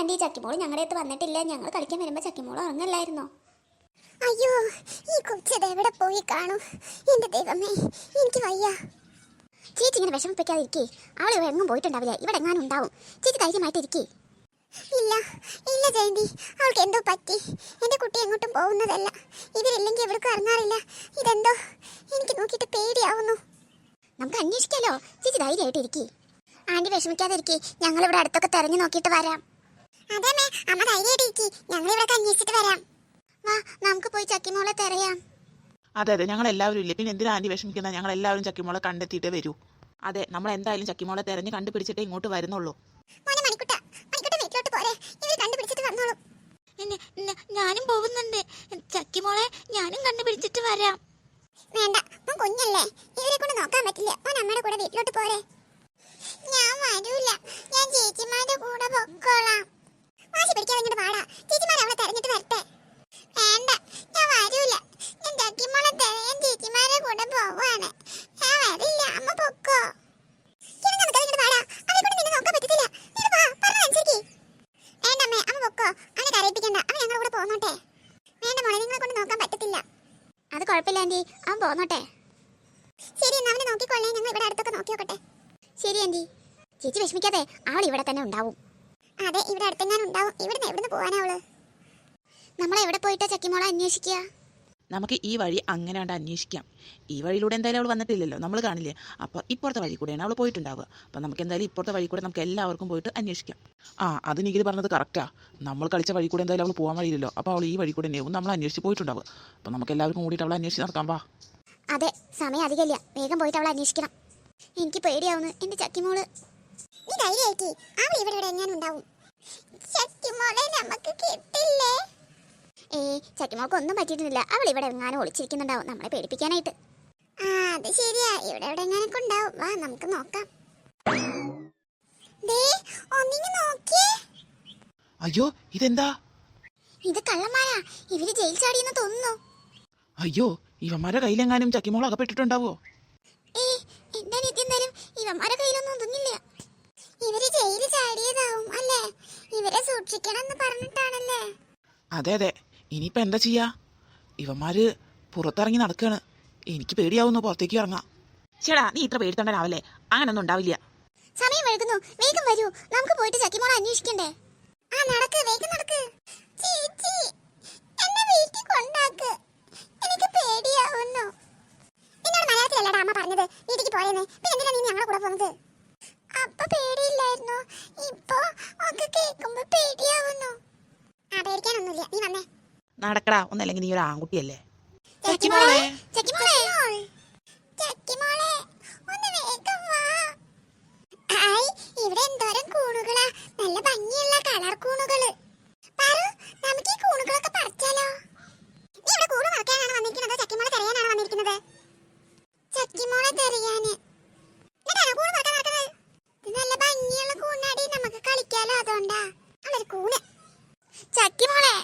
Anti ചക്കിമോൾ ഞങ്ങളുടെ അടുത്ത് വന്നിട്ടില്ല. ഞങ്ങൾ കളിക്കാൻ വരുമ്പോൾ ചക്കിമോൾ ഉറങ്ങല്ലായിരുന്നോ? അയ്യോ ഈ കൊച്ചത് എവിടെ പോയി കാണും? എന്റെ ദൈവമേ എനിക്ക് വയ്യ. ചേച്ചി ഇങ്ങനെ വിഷമിപ്പിക്കാതിരിക്കേ. അവൾ ഇവിടെ എങ്ങും പോയിട്ടുണ്ടാവില്ല. ഇവിടെ എങ്ങാനും ഉണ്ടാവും. ചേച്ചി ധൈര്യമായിട്ട് ഇരിക്കേ ഇല്ല ഇല്ല ജയന്തി. അവൾക്ക് എന്തോ പറ്റി. എന്റെ കുട്ടി എങ്ങോട്ടും പോകുന്നതല്ല. ഇവരില്ലെങ്കിൽ എവിടേക്കും ഇറങ്ങാറില്ല ഇതെന്തോ? എനിക്ക് നോക്കിയിട്ട് പേടിയാവുന്നു. നമുക്ക് അന്വേഷിക്കാലോ. ചേച്ചി ധൈര്യമായിട്ട് ഇരിക്കേ ആന്റി വിഷമിക്കാതിരിക്കേ. ഞങ്ങൾ ഇവിടെ അടുത്തൊക്കെ തിരഞ്ഞു നോക്കിയിട്ട് വരാം. അതേമേ അമ്മ ധൈര്യമായിട്ട് ഇരിക്കി ഞങ്ങൾ ഇവിടെ അന്വേഷിച്ചിട്ട് വരാം. വാ നമുക്ക് പോയി ചക്കിമോളെ തെരയാം. അതെ അതെ ഞങ്ങൾ എല്ലാവരും ഇല്ലേ? പിന്നെ എന്തിനാ ആന്റി വിഷമിക്കുന്നത് ഞങ്ങൾ എല്ലാവരും ചക്കിമോളെ കണ്ടെത്തിയിട്ടേ വരൂ. അതെ നമ്മൾ എന്തായാലും ചക്കിമോളെ തെരഞ്ഞ് കണ്ടുപിടിച്ചിട്ട് ഇങ്ങോട്ട് വരുന്നുള്ളൂ. മോനെ മണിക്കുട്ട മണിക്കുട്ട വീട്ടിലോട്ട് പോരെ. ഇവർ കണ്ടുപിടിച്ചിട്ട് വന്നോളൂ. ഞാനും പോകുന്നുണ്ട്. ചക്കിമോളെ ഞാനും കണ്ടുപിടിച്ചിട്ട് വരാം. വേണ്ട മോൻ കുഞ്ഞല്ലേ. ഇവരെ കൊണ്ട് നോക്കാൻ പറ്റില്ല. അവൻ അമ്മയുടെ കൂടെ വീട്ടിലോട്ട് പോരെ. ഞാൻ വരൂല. ഞാൻ ചേച്ചിമാരുടെ കൂടെ പൊക്കോളാം. വാശി പിടിക്കാൻ ഇങ്ങോട്ട് പാടാ. ചേച്ചിമാർ അവളെ തെരഞ്ഞിട്ട് വരട്ടെ. വേണ്ട ഞാൻ വരൂല. ഞാൻ ചക്കിമോളെ തെരയാൻ ചേച്ചിമാരെ കൂടെ പോവാണ്. ഞാൻ വരില്ല അമ്മ പൊക്കോ. വേണ്ട വേണ്ട അത് അവൻ ശരി എന്നാ ഞങ്ങൾ നോക്കി ശരി ചേച്ചി വിഷമിക്കാതെ അവൾ ഇവിടെ തന്നെ ഉണ്ടാവും. അതെ ഇവിടെ അടുത്തെങ്ങാനും ഉണ്ടാവും. ഇവിടുന്ന് എവിടുന്ന് പോവാനാ അവൾ? നമ്മൾ എവിടെ പോയിട്ടാ ചക്കിമോളെ അന്വേഷിക്കുക? നമുക്ക് ഈ വഴി അങ്ങനെ കണ്ട് അന്വേഷിക്കാം. ഈ വഴിയിലൂടെ എന്തായാലും അവൾ വന്നിട്ടില്ലല്ലോ നമ്മൾ കാണില്ലേ? അപ്പോൾ ഇപ്പുറത്തെ വഴി കൂടെയാണ് അവൾ പോയിട്ടുണ്ടാവുക. അപ്പോൾ നമുക്ക് എന്തായാലും ഇപ്പുറത്തെ വഴി കൂടെ നമുക്ക് എല്ലാവർക്കും പോയിട്ട് അന്വേഷിക്കാം. ആ അത് നിഖിൽ പറഞ്ഞത് കറക്റ്റാ നമ്മൾ കളിച്ച വഴി കൂടെ എന്തായാലും അവൾ പോകാൻ വഴിയില്ലല്ലോ. അപ്പോൾ അവൾ ഈ വഴി കൂടെ തന്നെയാവും നമ്മൾ അന്വേഷിച്ച് പോയിട്ടുണ്ടാവുക. അപ്പോൾ നമുക്ക് എല്ലാവർക്കും കൂടിയിട്ട് അവളെ അന്വേഷിച്ച് നടക്കാം വാ. അതെ സമയം അധികമില്ല. വേഗം പോയിട്ട് അവളെ അന്വേഷിക്കണം. എനിക്ക് പേടിയാവുന്നു. എന്റെ ചക്കിമോൾ നീ ധൈര്യമായിട്ട് അവൾ ഇവിടെ ഇവിടെ എങ്ങാനും ഉണ്ടാവും. ചക്കിമോളെ നമുക്ക് കിട്ടില്ലേ? ഏ ചക്കിമോൾക്ക് ഒന്നും പറ്റിയിട്ടില്ല അവൾ ഇവിടെ എങ്ങാനും ഒളിച്ചിരിക്കുന്നുണ്ടാവും. നമ്മളെ പേടിപ്പിക്കാനായിട്ട്. ആ അത് ശരിയാ. ഇവിടെ ഇവിടെ എങ്ങാനൊക്കെ ഉണ്ടാവും. വാ നമുക്ക് നോക്കാം. ദേ ഒന്നിങ്ങ് നോക്കിയേ. അയ്യോ ഇതെന്താ? ഇത് കള്ളന്മാരാ. ഇവർ ജയിൽ ചാടിയെന്ന് തോന്നുന്നു. അയ്യോ ഇവന്മാരെ കയ്യിലെങ്ങാനും ചക്കിമോൾ അകപ്പെട്ടിട്ടുണ്ടാവോ? ഏ എന്താ നിത്യം തരും ഇവന്മാരെ കയ്യിലൊന്നും ഒതുങ്ങില്ല. ഇവർ ജയിലിൽ ചാടിയതാവും അല്ലേ? ഇവരെ സൂക്ഷിക്കണം എന്ന് പറഞ്ഞിട്ടാണല്ലേ? അതെ അതെ. ഇനിയിപ്പോ എന്താ ചെയ്യാ? ഇവന്മാര് പുറത്തിറങ്ങി നടക്കാണ്. എനിക്ക് പേടിയാവുന്നു പുറത്തേക്ക് ഇറങ്ങാം ചേടാ നീ ഇത്ര പേടിത്തണ്ടനാവല്ലേ? അങ്ങനൊന്നും ഉണ്ടാവില്ല. സമയം വഴുകുന്നു വേഗം വരൂ. നമുക്ക് പോയിട്ട് ചക്കിമോളെ അന്വേഷിക്കണ്ടേ? ആ നടക്ക്. വേഗം നടക്ക്. ചേച്ചി എന്നെ വീട്ടിൽ കൊണ്ടാക്ക്. എനിക്ക് പേടിയാവുന്നു. നിന്നോട് മലയാളത്തിലല്ലടാ അമ്മ പറഞ്ഞത്. വീട്ടിക്ക് പോയെന്ന് പിന്നെ എന്തിനാ നീ ഞങ്ങളുടെ കൂടെ പോകുന്നത്? അപ്പൊ പേടിയില്ലായിരുന്നു? ഇപ്പൊ ഒക്കെ കേൾക്കുമ്പോ പേടിയാവുന്നു. ആ പേടിക്കാനൊന്നുമില്ല. നീ വന്നേ. നടക്കടാ ഒന്നല്ലെങ്കിൽ നീ ഒരു ആൺകുട്ടിയല്ലേ? ചക്കിമോളെ? ചക്കിമോളെ ചക്കിമോളെ ഒന്ന് വേഗം വാ. ഹായ് ഇവിടെ എന്തോരം കൂണുകളാ. നല്ല ഭംഗിയുള്ള കളർ കൂണുകൾ. പാറു നമുക്ക് ഈ കൂണുകളൊക്കെ പറിച്ചാലോ? നീ ഇവിടെ കൂട് മറക്കാനാണ് വന്നിരിക്കുന്നത്? ചക്കിമോളെ തെരയാനാണ് വന്നിരിക്കുന്നത് ചക്കിമോളെ തെരയാന് എന്നിട്ടാണോ കൂട് മറക്കാൻ നടക്കുന്നത് ഇത് നല്ല ഭംഗിയുള്ള കൂണാടി നമുക്ക് കളിക്കാലോ അതുകൊണ്ടാ അവളൊരു കൂണ് ചക്കിമോളെ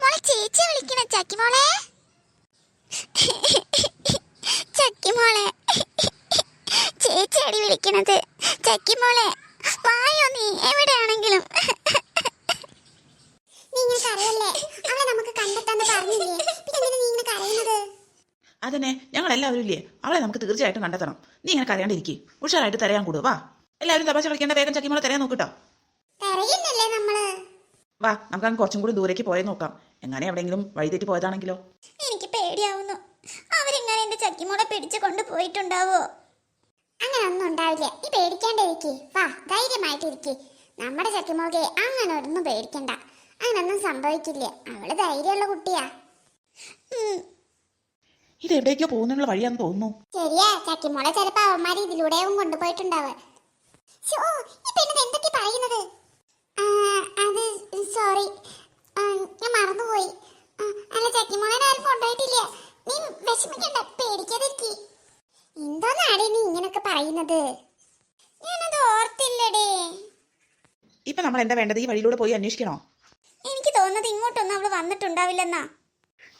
മോളെ ചേച്ചി വിളിക്കണ ചക്കിമോളെ ചക്കിമോളെ ചേച്ചിയടി വിളിക്കണത് ചക്കിമോളെ വായോ നീ എവിടെയാണെങ്കിലും. നീ ഇങ്ങനെ കരയല്ലേ അവളെ നമുക്ക് കണ്ടെത്താന്ന് പറഞ്ഞില്ലേ? പിന്നെ എന്തിനാ നീ ഇങ്ങനെ കരയുന്നത്? അതന്നെ ഞങ്ങൾ എല്ലാവരും ഇല്ലേ? അവളെ നമുക്ക് തീർച്ചയായിട്ടും കണ്ടെത്തണം. നീ ഇങ്ങനെ കരയാണ്ടിരിക്കും. ഉഷാറായിട്ട് തരയാൻ കൂടു. വാ. എല്ലാവരും തപാശ കളിക്കേണ്ട വേഗം ചക്കിമോളെ തരയാൻ നോക്കിട്ടോ നമ്മൾ? വാ നമുക്ക് അങ്ങ് കുറച്ചും കൂടി ദൂരേക്ക് പോയി നോക്കാം. എങ്ങനെ എവിടെയെങ്കിലും വഴിതെറ്റി പോയതാണെങ്കിലോ? എനിക്ക് പേടിയാവുന്നു. അവരെങ്ങനെ എന്റെ ചക്കിമോളെ പിടിച്ചു കൊണ്ടുപോയിട്ടുണ്ടാവോ? അങ്ങനെ ഒന്നും ഉണ്ടാവില്ല. നീ പേടിക്കാണ്ടിരിക്കേ വാ ധൈര്യമായിട്ടിരിക്കേ. നമ്മുടെ ചക്കിമോൾക്ക് അങ്ങനെ ഒന്നും പേടിക്കണ്ട. അങ്ങനൊന്നും സംഭവിക്കില്ല. അവൾ ധൈര്യമുള്ള കുട്ടിയാ. ഇത് എവിടേക്കോ പോകുന്നുള്ള വഴിയാന്ന് തോന്നുന്നു. ശരിയാ ചക്കിമോളെ ചിലപ്പോ അവന്മാര് ഇതിലൂടെയും കൊണ്ടുപോയിട്ടുണ്ടാവ്. എന്തൊക്കെ പറയുന്നത്? അത് സോറി. ഞാൻ മറന്നുപോയി. അല്ല ചക്കിമോളെ ആരും കൊണ്ടുപോയിട്ടില്ല. നീ വിഷമിക്കണ്ട. പറയുന്നത്? ഞാനത് ഓർത്തില്ലടേ. ഇപ്പൊ നമ്മൾ എന്താ വേണ്ടത്? ഈ വഴിയിലൂടെ പോയി അന്വേഷിക്കണോ? എനിക്ക് തോന്നുന്നത് ഇങ്ങോട്ടൊന്നും അവൾ വന്നിട്ടുണ്ടാവില്ലെന്നാ.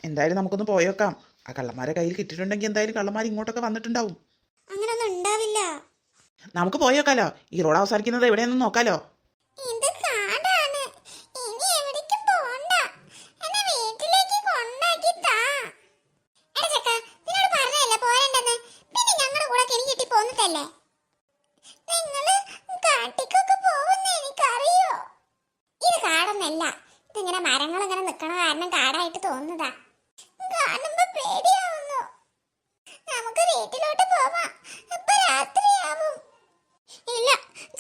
എന്തായാലും നമുക്കൊന്ന് പോയേക്കാം ആ കള്ളന്മാരെ കയ്യിൽ കിട്ടിയിട്ടുണ്ടെങ്കിൽ എന്തായാലും കള്ളന്മാർ ഇങ്ങോട്ടൊക്കെ വന്നിട്ടുണ്ടാവും. അങ്ങനൊന്നും ഉണ്ടാവില്ല. നമുക്ക് പോയേക്കാലോ ഈ റോഡ് അവസാനിക്കുന്നത് എവിടെയെന്ന് നോക്കാലോ. ഇത് തോന്നുന്നതാ. കാണുമ്പോ പേടിയാവുന്നു. നമുക്ക് വീട്ടിലോട്ട് പോവാം. ഇപ്പൊ രാത്രിയാവും. ഇല്ല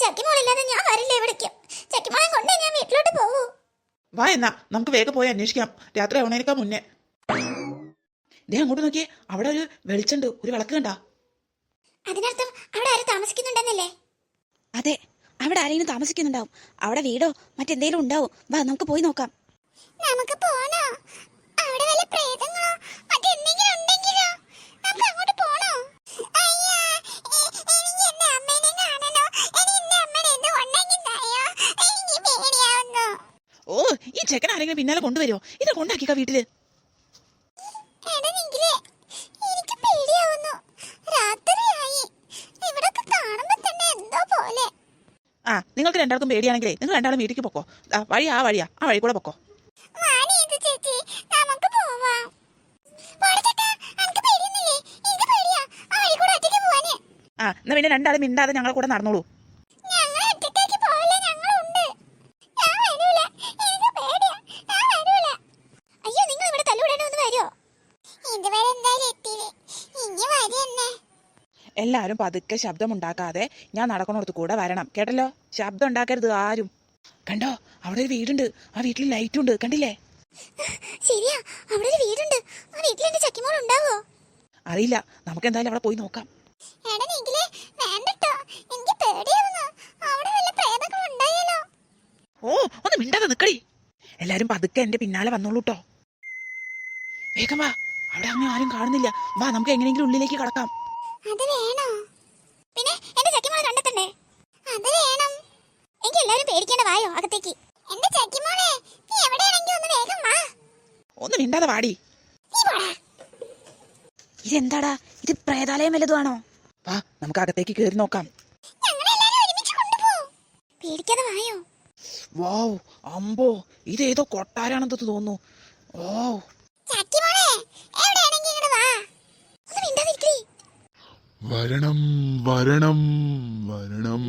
ചക്കിമോളില്ലാതെ ഞാൻ വരില്ല എവിടേക്കും ചക്കിമോളെ കൊണ്ടേ ഞാൻ വീട്ടിലോട്ട് പോകൂ വാ എന്നാ നമുക്ക് വേഗം പോയി അന്വേഷിക്കാം. രാത്രി ആവണേക്കാ മുന്നേ. ദേ അങ്ങോട്ട് നോക്കിയേ. അവിടെ ഒരു വെളിച്ചുണ്ട് ഒരു വിളക്ക് കണ്ടാ. അതിനർത്ഥം അവിടെ ആരും താമസിക്കുന്നുണ്ടെന്നല്ലേ? അതെ അവിടെ ആരെങ്കിലും താമസിക്കുന്നുണ്ടാവും. അവിടെ വീടോ മറ്റെന്തെങ്കിലും ഉണ്ടാവും. വാ നമുക്ക് പോയി നോക്കാം. നമുക്ക് പോണോ. പിന്നാലെ കൊണ്ടുവരുമോ ഇത് കൊണ്ടാക്കിക്ക വീട്ടിൽ. ആ നിങ്ങൾക്ക് രണ്ടാൾക്കും പേടിയാണെങ്കിലേ നിങ്ങൾ രണ്ടാളും വീട്ടിലേക്ക് പൊക്കോ. വഴി ആ വഴിയാ. ആ വഴി കൂടെ പൊക്കോ. ആ എന്നാ പിന്നെ രണ്ടാളും മിണ്ടാതെ ഞങ്ങളെ കൂടെ നടന്നോളൂ ഞങ്ങൾ ഒറ്റയ്ക്കാക്കി പോവില്ല, ഞങ്ങളുണ്ട്. ഞാൻ വരൂല. എനിക്ക് പേടിയാ. ഞാൻ വരൂല. അയ്യോ നിങ്ങൾ ഇവിടെ തല്ലുവിടാൻ ഒന്ന് വരുമോ ഇതുവരെ എന്തായാലും എത്തിയില്ലേ. ഇനി വരെന്നെ. എല്ലാവരും പതുക്കെ ശബ്ദമുണ്ടാക്കാതെ ഞാൻ നടക്കണോടത്ത് കൂടെ വരണം. കേട്ടല്ലോ? ശബ്ദം ഉണ്ടാക്കരുത് ആരും. കണ്ടോ? അവിടെ ഒരു വീടുണ്ട്. ആ വീട്ടിൽ ലൈറ്റ് ഉണ്ട്. കണ്ടില്ലേ? ശരിയാ അവിടെ ഒരു വീടുണ്ട്. ആ വീട്ടിൽ എന്റെ ചക്കിമോൾ ഉണ്ടാവോ? അറിയില്ല. നമുക്ക് എന്തായാലും അവിടെ പോയി നോക്കാം. ഓ ഒന്ന് മിണ്ടാതെ നിക്കടി. എല്ലാരും പതുക്കെ എന്റെ പിന്നാലെ വന്നോളൂ കേട്ടോ വേഗം വാ. അവിടെ അങ്ങനെ ആരും കാണുന്നില്ല. വാ നമുക്ക് എങ്ങനെയെങ്കിലും ഉള്ളിലേക്ക് കടക്കാം. അത് വേണോ? പിന്നെ എന്റെ ചക്കിമോളെ കണ്ടെത്തണ്ടേ അത് വേണം. എനിക്ക് എല്ലാരും പേടിക്കേണ്ട വായോ അകത്തേക്ക് എന്റെ ചക്കിമോളെ, നീ എവിടെയാണെങ്കിൽ ഒന്ന് വേഗം വാ. ഒന്ന് മിണ്ടാതെ വാടി നീ പോടാ. ഇതെന്താടാ ഇത് പ്രേതാലയം വല്ലതുമാണോ വാ നമുക്ക് അകത്തേക്ക് കയറി നോക്കാം ഞങ്ങളെല്ലാരും ഒരുമിച്ച് കൊണ്ടുപോകും. പേടിക്കാതെ വായോ വാവ് അമ്പോ ഏതോ കൊട്ടാരാണെന്ന് തോന്നുന്നു ഓ ചക്കിമോളെ, എവിടെയാണെങ്കിലും ഇങ്ങട് വാ. ഒന്ന് മിണ്ടാതിരിക്കേ വരണം വരണം വരണം.